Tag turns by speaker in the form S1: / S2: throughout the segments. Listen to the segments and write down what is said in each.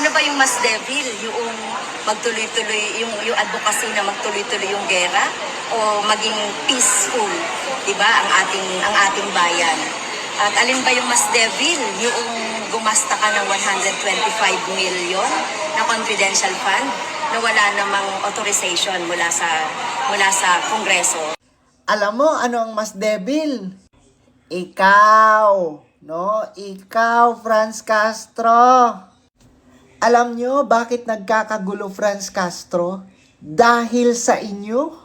S1: Ano ba yung mas devil? Yung magtuloy-tuloy, yung, yung advocacy na magtuloy-tuloy yung gera? O maging peaceful, di ba, ang ating, ang ating bayan? At alin ba yung mas devil? Yung gumasta ka ng 125 million na confidential fund na wala namang authorization mula sa mula sa Kongreso.
S2: Alam mo, ano ang mas devil? Ikaw, no? Ikaw, Franz Castro. Alam nyo bakit nagkakagulo Franz Castro? Dahil sa inyo?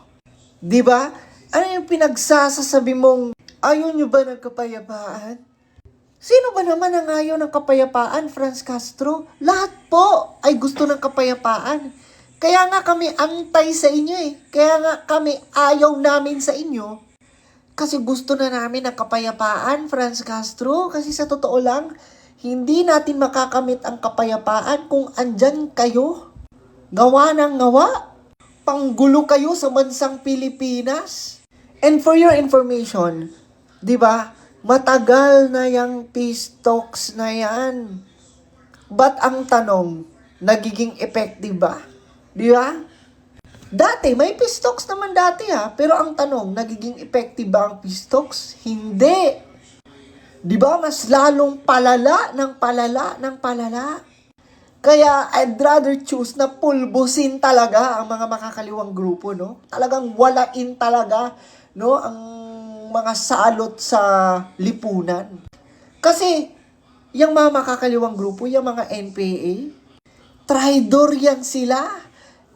S2: Di ba? Ano yung pinagsasasabi mong ayaw nyo ba ng kapayapaan? Sino ba naman ang ayaw ng kapayapaan, Franz Castro? Lahat po ay gusto ng kapayapaan. Kaya nga kami antay sa inyo eh. Kaya nga kami ayaw namin sa inyo. Kasi gusto na namin ng kapayapaan, Franz Castro. Kasi sa totoo lang, hindi natin makakamit ang kapayapaan kung andyan kayo. Gawa ng gawa. Panggulo kayo sa bansang Pilipinas. And for your information, di ba, matagal na yung peace talks na yan. Ba't ang tanong, nagiging effective ba? Di ba? Dati, may peace talks naman dati ha. Pero ang tanong, nagiging effective ba ang peace talks? Hindi. Di ba? Mas lalong palala ng palala ng palala. Kaya I'd rather choose na pulbusin talaga ang mga makakaliwang grupo, no? Talagang walain talaga, no? Ang mga salot sa lipunan. Kasi, yung mga makakaliwang grupo, yung mga NPA, traidor yan sila.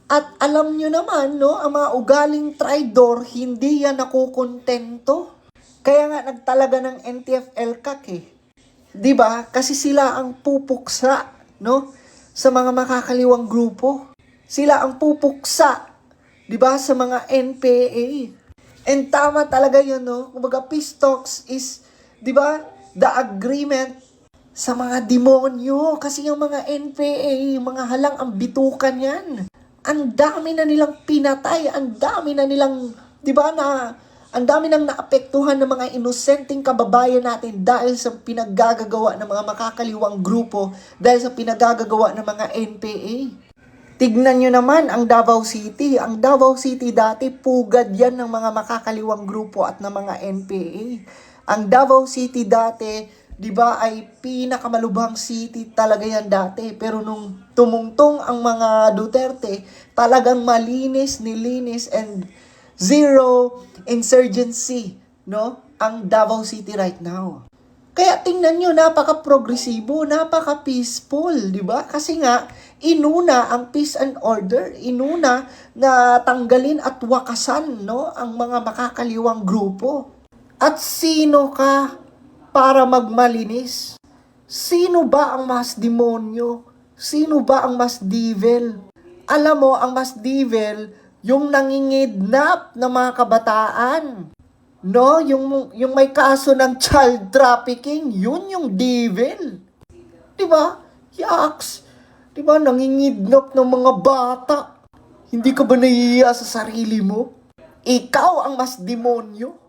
S2: At alam nyo naman, no, ang mga ugaling traidor, hindi yan nakukontento. Kaya nga nagtalaga ng NTF LCAC eh. 'Di ba? Kasi sila ang pupuksa, no? Sa mga makakaliwang grupo. Sila ang pupuksa, 'di ba, sa mga NPA. And tama talaga 'yun, no? Kumbaga peace talks is 'di ba, the agreement sa mga demonyo kasi yung mga NPA, yung mga halang ang bitukan yan. Ang dami na nilang pinatay, ang dami na nilang, 'di ba, na ang dami nang naapektuhan ng mga inosenteng kababayan natin dahil sa pinaggagawa ng mga makakaliwang grupo, dahil sa pinaggagawa ng mga NPA. Tignan nyo naman ang Davao City. Ang Davao City dati, pugad yan ng mga makakaliwang grupo at ng mga NPA. Ang Davao City dati, di ba, ay pinakamalubhang city talaga yan dati. Pero nung tumungtong ang mga Duterte, talagang malinis, nilinis, and zero insurgency, no? Ang Davao City right now. Kaya tingnan nyo, napaka-progresibo, napaka-peaceful, di ba? Kasi nga, inuna ang peace and order, inuna na tanggalin at wakasan, no? Ang mga makakaliwang grupo. At sino ka para magmalinis? Sino ba ang mas demonyo? Sino ba ang mas devil? Alam mo, ang mas devil, yung nangingidnap ng mga kabataan. No, yung yung may kaso ng child trafficking, yun yung devil. 'Di ba? Yaks. 'Di ba nangingidnap ng mga bata? Hindi ka ba nahihiya sa sarili mo? Ikaw ang mas demonyo.